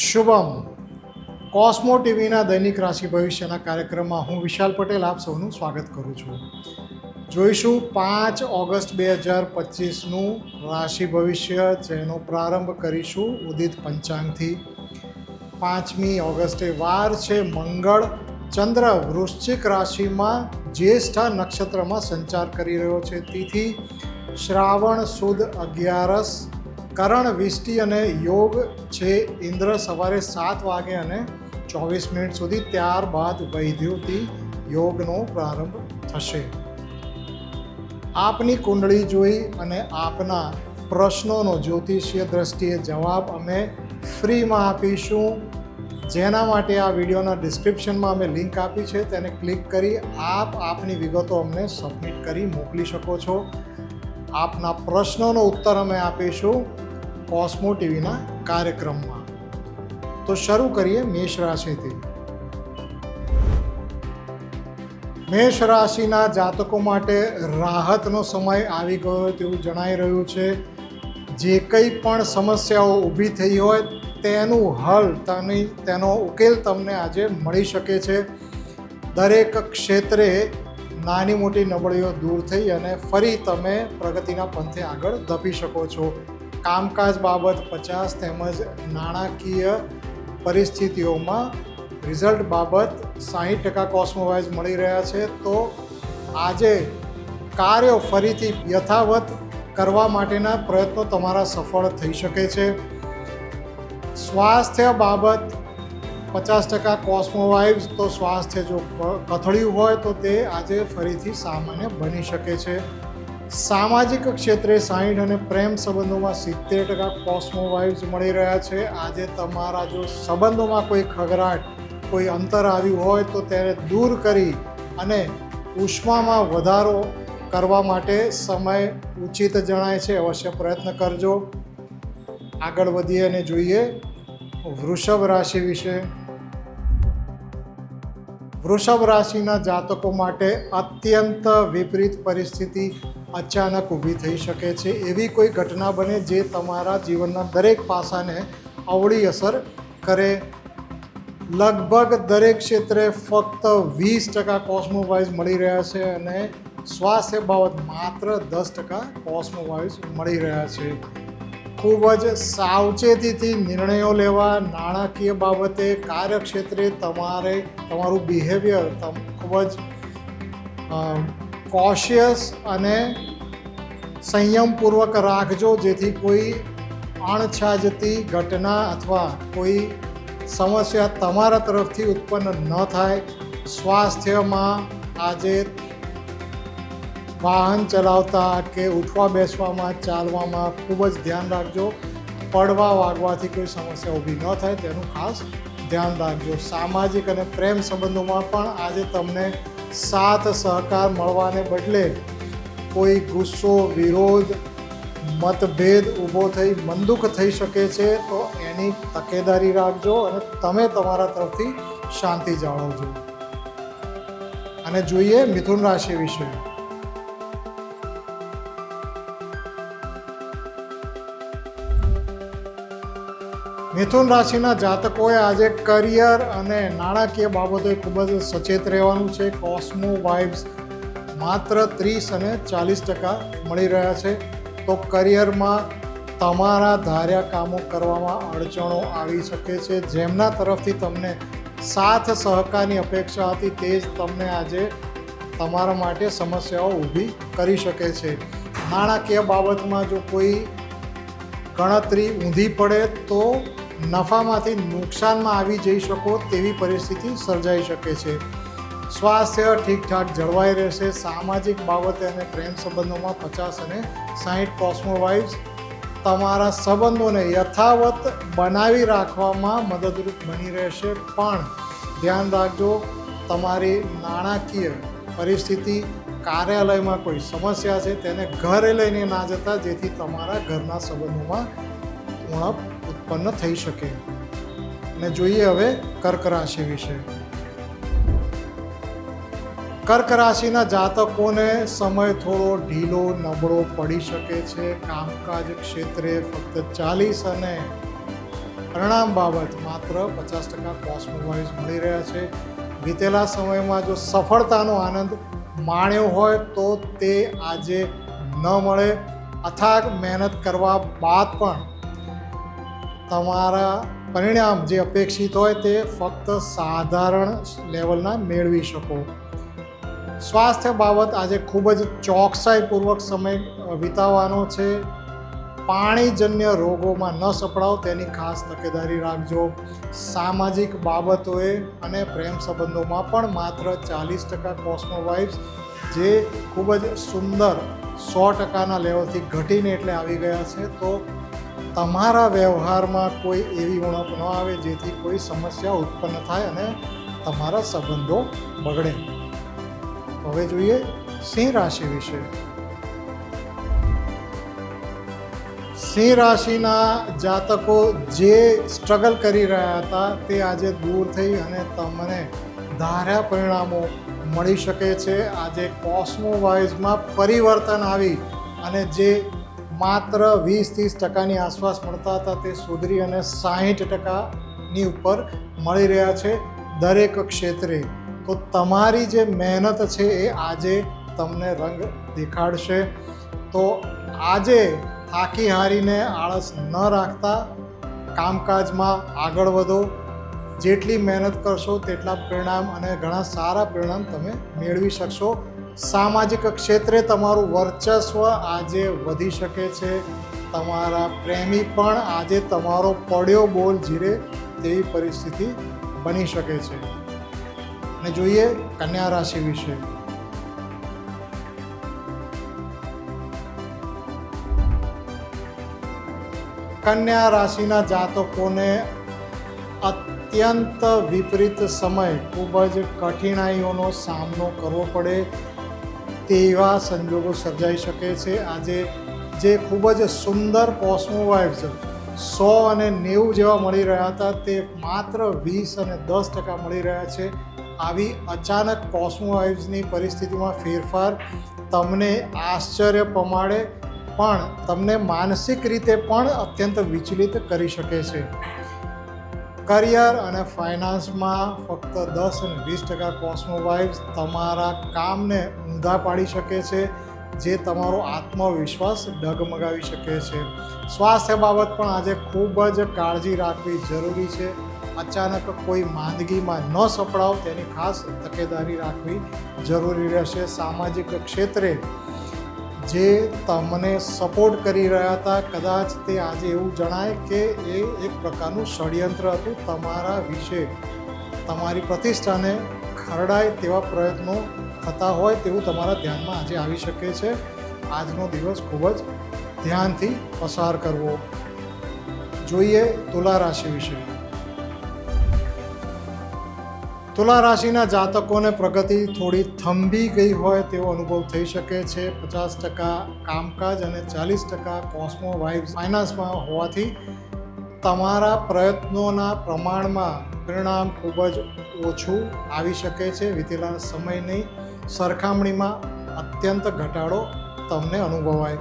શુભમ. કોસ્મો ટીવીના દૈનિક રાશિ ભવિષ્યના કાર્યક્રમમાં હું વિશાલ પટેલ આપ સૌનું સ્વાગત કરું છું. જોઈશું પાંચ ઓગસ્ટ બે હજાર પચીસનું રાશિ ભવિષ્ય જેનો પ્રારંભ કરીશું ઉદિત પંચાંગથી. પાંચમી ઓગસ્ટે વાર છે મંગળ. ચંદ્ર વૃશ્ચિક રાશિમાં જ્યેષ્ઠા નક્ષત્રમાં સંચાર કરી રહ્યો છે. તિથિ શ્રાવણ સુદ અગિયારસ. કરણ વિષ્ટિ અને યોગ છે ઇન્દ્ર સવારે સાત વાગે અને ચોવીસ મિનિટ સુધી. ત્યારબાદ વૈદ્યુતિ યોગનો પ્રારંભ થશે. આપની કુંડળી જોઈ અને આપના પ્રશ્નોનો જ્યોતિષીય દ્રષ્ટિએ જવાબ અમે ફ્રીમાં આપીશું. જેના માટે આ વિડીયોના ડિસ્ક્રિપ્શનમાં અમે લિંક આપી છે, તેને ક્લિક કરી આપ આપની વિગતો અમને સબમિટ કરી મોકલી શકો છો. આપના પ્રશ્નોનો ઉત્તર અમે આપીશું કોસ્મો ટીવીના કાર્યક્રમમાં. તો શરૂ કરીએ મેષ રાશિથી. મેષ રાશિના જાતકો માટે રાહતનો સમય આવી ગયો તેવું જણાઈ રહ્યું છે. જે કંઈ પણ સમસ્યાઓ ઊભી થઈ હોય તેનું હલ તેની, તેનો ઉકેલ તમને આજે મળી શકે છે. દરેક ક્ષેત્રે નાની મોટી નબળીઓ દૂર થઈ અને ફરી તમે પ્રગતિના પંથે આગળ ધપી શકો છો. કામકાજ બાબત પચાસ તેમજ નાણાકીય પરિસ્થિતિઓમાં રિઝલ્ટ બાબત સાહીઠ ટકા કોસ્મોવાઇઝ મળી રહ્યા છે. તો આજે કાર્યો ફરીથી યથાવત કરવા માટેના પ્રયત્નો તમારા સફળ થઈ શકે છે. સ્વાસ્થ્ય બાબત પચાસ ટકા કોસ્મોવાઇવ્સ તો સ્વાસ્થ્ય જો કથળ્યું હોય તો તે આજે ફરીથી સામાન્ય બની શકે છે. સામાજિક ક્ષેત્રે સાહીઠ અને પ્રેમ સંબંધોમાં સિત્તેર ટકા કોસ્મોવાઇવ્સ મળી રહ્યા છે. આજે તમારા જો સંબંધોમાં કોઈ ખગરાટ, કોઈ અંતર આવ્યું હોય તો તેને દૂર કરી અને ઉષ્મામાં વધારો કરવા માટે સમય ઉચિત જણાય છે. અવશ્ય પ્રયત્ન કરજો. આગળ વધીએ અને જોઈએ વૃષભ રાશિ વિશે. વૃષભ રાશિના જાતકો માટે અત્યંત વિપરીત પરિસ્થિતિ અચાનક ઊભી થઈ શકે છે. એવી કોઈ ઘટના બને જે તમારા જીવનના દરેક પાસાને અવળી અસર કરે. લગભગ દરેક ક્ષેત્રે ફક્ત વીસ ટકા કોસ્મોવાઇઝ મળી રહ્યા છે અને સ્વાસ્થ્ય બાબત માત્ર દસ ટકા કોસ્મોવાઇઝ મળી રહ્યા છે. ખૂબ જ સાવચેતીથી નિર્ણયો લેવા નાણાકીય બાબતે કાર્યક્ષેત્રે તમારે, તમારું બિહેવિયર ખૂબ જ કોશિયસ અને સંયમપૂર્વક રાખજો, જેથી કોઈ અણછાજતી ઘટના અથવા કોઈ સમસ્યા તમારા તરફથી ઉત્પન્ન ન થાય. સ્વાસ્થ્યમાં આજે વાહન ચલાવતા કે ઉઠવા બેસવામાં, ચાલવામાં ખૂબ જ ધ્યાન રાખજો. પડવા, વાગવાથી કોઈ સમસ્યા ઊભી ન થાય, તેનું ખાસ ધ્યાન રાખજો. સામાજિક અને પ્રેમ સંબંધોમાં પણ આજે તમને સાથ સહકાર મળવાને બદલે કોઈ ગુસ્સો, વિરોધ, મતભેદ ઊભો થઈ, મંદુક થઈ શકે છે, તો એની તકેદારી રાખજો અને તમે તમારા તરફથી શાંતિ જાળવજો. અને જોઈએ મિથુન રાશિ વિશે. મિથુન રાશિના જાતકોએ આજે કરિયર અને નાણાકીય બાબતોએ ખૂબ જ સચેત રહેવાનું છે. કોસ્મો વાઇબ્સ માત્ર ત્રીસ અને ચાલીસ ટકા મળી રહ્યા છે. તો કરિયરમાં તમારા ધાર્યા કામો કરવામાં અડચણો આવી શકે છે. જેમના તરફથી તમને સાથ સહકારની અપેક્ષા હતી તે જ તમને આજે તમારા માટે સમસ્યાઓ ઊભી કરી શકે છે. નાણાકીય બાબતમાં જો કોઈ ગણતરી ઊંધી પડે તો નફામાંથી નુકસાનમાં આવી જઈ શકો તેવી પરિસ્થિતિ સર્જાઈ શકે છે. સ્વાસ્થ્ય ઠીકઠાક જળવાઈ રહેશે, સામાજિક બાબતે અને પ્રેમ સંબંધોમાં પચાસ અને સાહીઠ કોસ્મોવાઇઝ તમારા સંબંધોને યથાવત બનાવી રાખવામાં મદદરૂપ બની રહેશે. પણ ધ્યાન રાખજો, તમારી નાણાકીય પરિસ્થિતિ કાર્યાલયમાં કોઈ સમસ્યા છે, તેને ઘરે લઈને ના જતા, જેથી તમારા ઘરના સંબંધોમાં ઉણપ ઉત્પન્ન થઈ શકે. અને જોઈએ હવે કર્ક રાશિ વિશે. કર્ક રાશિના જાતકોને સમય થોડો ઢીલો, નબળો પડી શકે છે. કામકાજ ક્ષેત્રે ફક્ત ચાલીસ અને પરિણામ બાબત માત્ર પચાસ ટકા કોસ્મોવાઇઝ મળી રહ્યા છે. વીતેલા સમયમાં જો સફળતાનો આનંદ માણ્યો હોય તો તે આજે ન મળે. અથાગ મહેનત કરવા બાદ પણ તમારા પરિણામ જે અપેક્ષિત હોય તે ફક્ત સાધારણ લેવલના મેળવી શકો. સ્વાસ્થ્ય બાબત આજે ખૂબ જ ચોકસાઈપૂર્વક સમય વિતાવવાનો છે. પાણીજન્ય રોગોમાં ન સપડાવ, તેની ખાસ તકેદારી રાખજો. સામાજિક બાબતોએ અને પ્રેમ સંબંધોમાં પણ માત્ર ચાલીસ ટકા કોસ્મો જે ખૂબ જ સુંદર સો ટકાના લેવલથી ઘટીને એટલે આવી ગયા છે. તો તમારા વ્યવહારમાં કોઈ એવી ઉણપ ન આવે જેથી કોઈ સમસ્યા ઉત્પન્ન થાય અને તમારા સંબંધો બગડે. હવે જોઈએ સિંહ રાશિ વિશે. સિંહ રાશિના જાતકો જે સ્ટ્રગલ કરી રહ્યા હતા તે આજે દૂર થઈ અને તમને ધાર્યા પરિણામો મળી શકે છે. આજે કોસ્મો વાઇઝમાં પરિવર્તન આવી અને જે માત્ર વીસ ત્રીસ ટકાની આસપાસ મળતા હતા તે સુધરી અને સાહીઠ ટકાની ઉપર મળી રહ્યા છે દરેક ક્ષેત્રે. તો તમારી જે મહેનત છે એ આજે તમને રંગ દેખાડશે. તો આજે થાકી હારીને આળસ ન રાખતા કામકાજમાં આગળ વધો. જેટલી મહેનત કરશો તેટલા પરિણામ અને ઘણા સારા પરિણામ તમે મેળવી શકશો. સામાજિક ક્ષેત્રે તમારું વર્ચસ્વ આજે વધી શકે છે. તમારા પ્રેમી પણ આજે તમારો પડ્યો બોલ જીરે તેવી પરિસ્થિતિ બની શકે છે. અને જોઈએ કન્યા રાશિ વિશે. કન્યા રાશિના જાતકોને અત્યંત વિપરીત સમય ખૂબ જ કઠિનાઈઓનો સામનો કરવો પડે. તેવા સંજોગો સર્જાઈ શકે છે. આજે જે ખૂબ જ સુંદર કોસ્મો વાઇબ્સ સો અને નેવું જેવા મળી રહ્યા હતા, તે માત્ર વીસ અને દસ ટકા મળી રહ્યા છે. આવી અચાનક કોસ્મો વાઇબ્સની પરિસ્થિતિમાં ફેરફાર તમને આશ્ચર્ય પમાડે પણ તમને માનસિક રીતે પણ અત્યંત વિચલિત કરી શકે છે. કરિયર અને ફાઇનાન્સમાં ફક્ત દસ અને વીસ ટકા કોસ્મો વાઇબ્સ તમારા કામને ઊંધા પાડી શકે છે, જે તમારો આત્મવિશ્વાસ ડગમગાવી શકે છે. સ્વાસ્થ્ય બાબત પણ આજે ખૂબ જ કાળજી રાખવી જરૂરી છે. અચાનક કોઈ માંદગીમાં ન સપડાવ, તેની ખાસ તકેદારી રાખવી જરૂરી રહેશે. સામાજિક ક્ષેત્રે જે તમને સપોર્ટ કરી રહ્યા હતા. કદાચ તે આજે એવું જણાય કે એ એક પ્રકારનું ષડયંત્ર હતું તમારા વિશે. તમારી પ્રતિષ્ઠાને ખરડાય તેવા પ્રયત્નો થતા હોય તેવું તમારા ધ્યાનમાં આજે આવી શકે છે. આજનો દિવસ ખૂબ જ ધ્યાનથી પસાર કરવો. જોઈએ તુલા રાશિ વિશે. તુલા રાશિના જાતકોને પ્રગતિ થોડી થંભી ગઈ હોય તેવો અનુભવ થઈ શકે છે. પચાસ ટકા કામકાજ અને ચાલીસ ટકા કોસ્મો વાઇબ્સ ફાઇનાન્સમાં હોવાથી તમારા પ્રયત્નોના પ્રમાણમાં પરિણામ ખૂબ જ ઓછું આવી શકે છે. વીતેલા સમયની સરખામણીમાં અત્યંત ઘટાડો તમને અનુભવાય.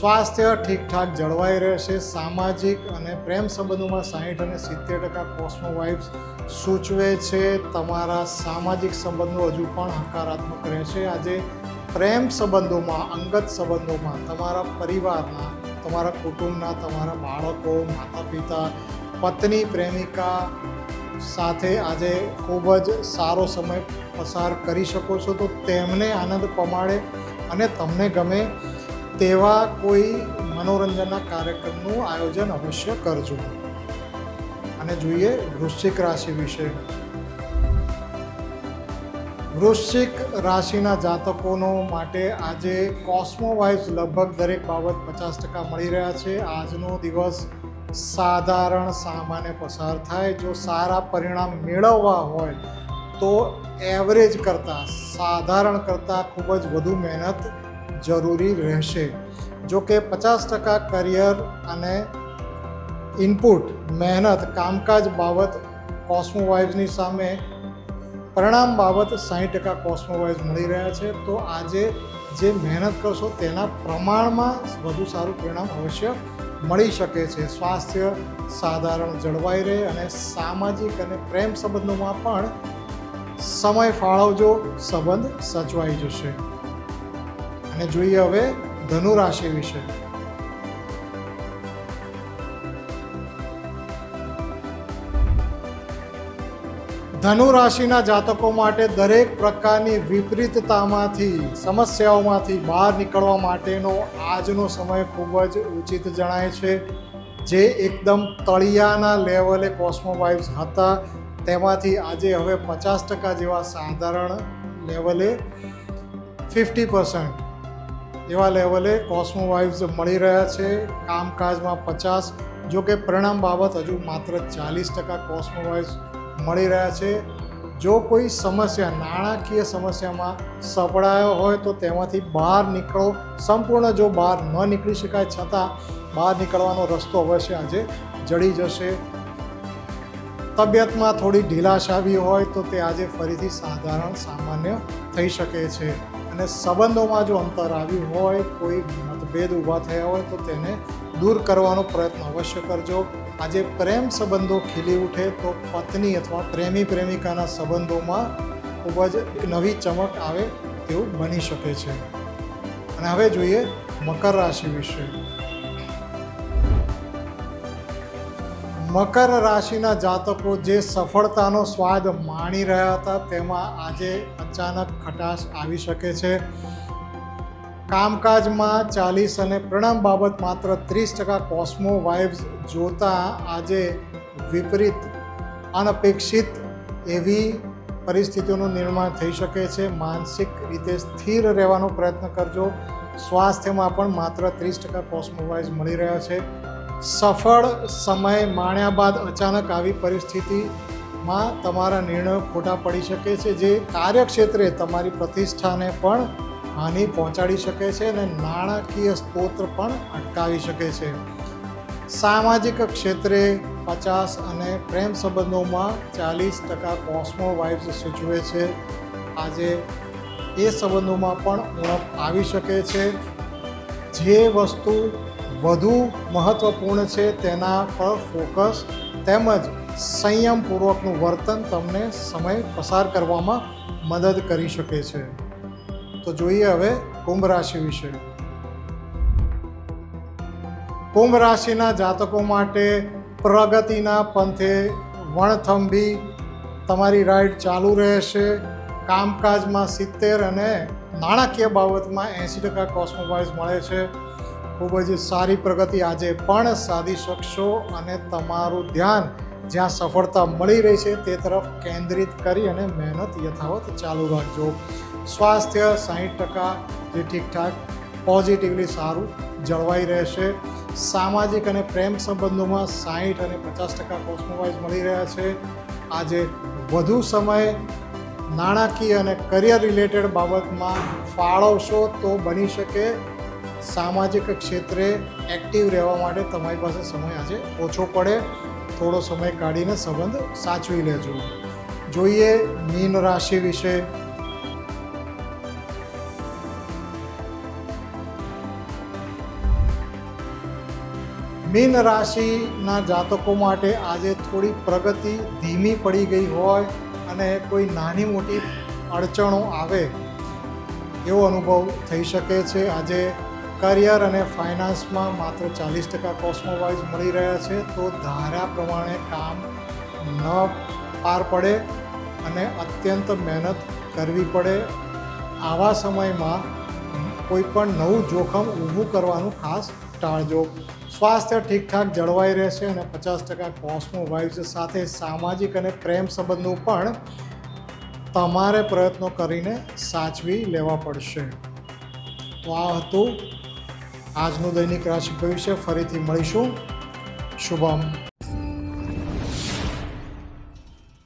સ્વાસ્થ્ય ઠીકઠાક જળવાઈ રહેશે. સામાજિક અને પ્રેમ સંબંધોમાં સાહીઠ અને સિત્તેર ટકા કોસ્મો વાઇબ્સ સૂચવે છે, તમારા સામાજિક સંબંધો હજુ પણ હકારાત્મક રહેશે. આજે પ્રેમ સંબંધોમાં, અંગત સંબંધોમાં, તમારા પરિવારના, તમારા કુટુંબના, તમારા બાળકો માતા પિતા પત્ની, પ્રેમિકા સાથે આજે ખૂબ જ સારો સમય પસાર કરી શકો છો. તો તેમને આનંદ પમાડે અને તમને ગમે તેવા કોઈ મનોરંજનના કાર્યક્રમનું આયોજન અવશ્ય કરજો. અને જોઈએ વૃશ્ચિક રાશિ વિશે. વૃશ્ચિક રાશિના જાતકોનો માટે આજે કોસ્મોવાઇઝ લગભગ દરેક બાબત પચાસ ટકા મળી રહ્યા છે. આજનો દિવસ સાધારણ સામાન્ય પસાર થાય. જો સારા પરિણામ મેળવવા હોય તો એવરેજ કરતાં, સાધારણ કરતાં ખૂબ જ વધુ મહેનત જરૂરી રહેશે. જો કે પચાસ ટકા કરિયર અને ઇનપુટ, મહેનત, કામકાજ બાબત કોસ્મો વાઇવ્સની સામે પરિણામ બાબત સાહીઠ ટકા કોસ્મો વાઇબ્સ મળી રહ્યા છે. તો આજે જે મહેનત કરશો તેના પ્રમાણમાં વધુ સારું પરિણામ અવશ્ય મળી શકે છે. સ્વાસ્થ્ય સાધારણ જળવાઈ રહે અને સામાજિક અને પ્રેમ સંબંધોમાં પણ સમય ફાળવજો, સંબંધ સચવાઈ જશે. અને જોઈએ હવે ધનુ રાશિ વિશે. ધનુ રાશિના જાતકો માટે દરેક પ્રકારની વિપરીતતામાંથી, સમસ્યાઓમાંથી બહાર નીકળવા માટેનો આજનો સમય ખૂબ જ ઉચિત જણાય છે. જે એકદમ તળિયાના લેવલે કોસ્મોવાઇવ્સ હતા, તેમાંથી આજે હવે પચાસ ટકા જેવા સાધારણ લેવલે ફિફ્ટી પર્સન્ટ એવા લેવલે કોસ્મોવાઇવ્સ મળી રહ્યા છે. કામકાજમાં પચાસ જો કે પરિણામ બાબત હજુ માત્ર ચાલીસ ટકા કોસ્મો વાઇબ્સ મળી રહ્યા છે. જો કોઈ સમસ્યા, નાણાકીય સમસ્યામાં સપડાયો હોય તો તેમાંથી બહાર નીકળો. સંપૂર્ણ જો બહાર ન નીકળી શકાય છતાં બહાર નીકળવાનો રસ્તો અવશ્ય આજે જડી જશે. તબિયતમાં થોડી ઢીલાશ આવી હોય તો તે આજે ફરીથી સાધારણ સામાન્ય થઈ શકે છે. અને સંબંધોમાં જો અંતર આવ્યું હોય, કોઈ મતભેદ ઊભા થયા હોય તો તેને દૂર કરવાનો પ્રયત્ન અવશ્ય કરજો. આજે પ્રેમ સંબંધો ખીલી ઉઠે તો પત્ની અથવા પ્રેમી પ્રેમિકાના સંબંધોમાં ખૂબ જ નવી ચમક આવે તેવું બની શકે છે. અને હવે જોઈએ મકર રાશિ વિશે. મકર રાશિના જાતકો જે સફળતાનો સ્વાદ માણી રહ્યા હતા તેમાં આજે અચાનક ખટાશ આવી શકે છે. કામકાજમાં ચાલીસ અને પ્રણામ બાબત માત્ર ત્રીસ ટકા કોસ્મો વાઇવ્સ જોતા આજે વિપરીત, અનપેક્ષિત એવી પરિસ્થિતિઓનું નિર્માણ થઈ શકે છે. માનસિક રીતે સ્થિર રહેવાનો પ્રયત્ન કરજો. સ્વાસ્થ્યમાં પણ માત્ર ત્રીસ ટકા કોસ્મો વાઇબ્સ મળી રહ્યા છે. સફળ સમય માણ્યા બાદ અચાનક આવી પરિસ્થિતિમાં તમારા નિર્ણયો ખોટા પડી શકે છે. જે કાર્યક્ષેત્રે તમારી પ્રતિષ્ઠાને પણ હાનિ પહોંચાડી શકે છે અને નાણાકીય સ્ત્રોત પણ અટકાવી શકે છે. સામાજિક ક્ષેત્રે પચાસ અને પ્રેમ સંબંધોમાં ચાલીસ ટકા કોસ્મો વાઇબ્સ સૂચવે છે. આજે એ સંબંધોમાં પણ ઉણપ આવી શકે છે. જે વસ્તુ વધુ મહત્ત્વપૂર્ણ છે તેના પર ફોકસ તેમજ સંયમપૂર્વકનું વર્તન તમને સમય પસાર કરવામાં મદદ કરી શકે છે. તો જોઈએ હવે કુંભ રાશિ વિશે. કુંભ રાશિના જાતકો માટે પ્રગતિના પંથે વણથંભી તમારી રાઈડ ચાલુ રહેશે. કામકાજમાં સિત્તેર અને નાણાકીય બાબતમાં એંસી ટકા કોસ્મોવાઇઝ મળે છે. ખૂબ જ સારી પ્રગતિ આજે પણ સાધી શકશો અને તમારું ધ્યાન જ્યાં સફળતા મળી રહી છે તે તરફ કેન્દ્રિત કરી અને મહેનત યથાવત ચાલુ રાખજો. સ્વાસ્થ્ય સાહીઠ ટકા જે ઠીકઠાક પોઝિટિવલી સારું જળવાઈ રહેશે. સામાજિક અને પ્રેમ સંબંધોમાં સાહીઠ અને પચાસ ટકા કોસ્મોવાઇઝ મળી રહ્યા છે. આજે વધુ સમય નાણાકીય અને કરિયર રિલેટેડ બાબતમાં ફાળવશો તો બની શકે. સામાજિક ક્ષેત્રે એક્ટિવ રહેવા માટે તમારી પાસે સમય આજે ઓછો પડે. થોડો સમય કાઢીને સંબંધ સાચવી લેજો. જોઈએ મીન રાશિ વિશે. મીન રાશિના જાતકો માટે આજે થોડી પ્રગતિ ધીમી પડી ગઈ હોય અને કોઈ નાની મોટી અડચણો આવે એવો અનુભવ થઈ શકે છે. આજે કરિયર અને ફાઇનાન્સમાં માત્ર ચાલીસ ટકા કોસ્મોવાઇઝ મળી રહ્યા છે, તો ધાર્યા પ્રમાણે કામ ન પાર પડે અને અત્યંત મહેનત કરવી પડે. આવા સમયમાં કોઈ પણ નવું જોખમ ઊભું કરવાનું ખાસ ટાળજો સ્વાસ્થ્ય ઠીકઠાક જળવાઈ રહેશે અને પચાસ ટકા કોસ્મો વાઇબ્સ સાથે સામાજિક અને પ્રેમ સંબંધો પણ તમારે પ્રયત્નો કરીને સાચવી લેવા પડશે. તો આ હતું આજનું દૈનિક રાશિ ભવિષ્ય. ફરીથી મળીશું. શુભમ.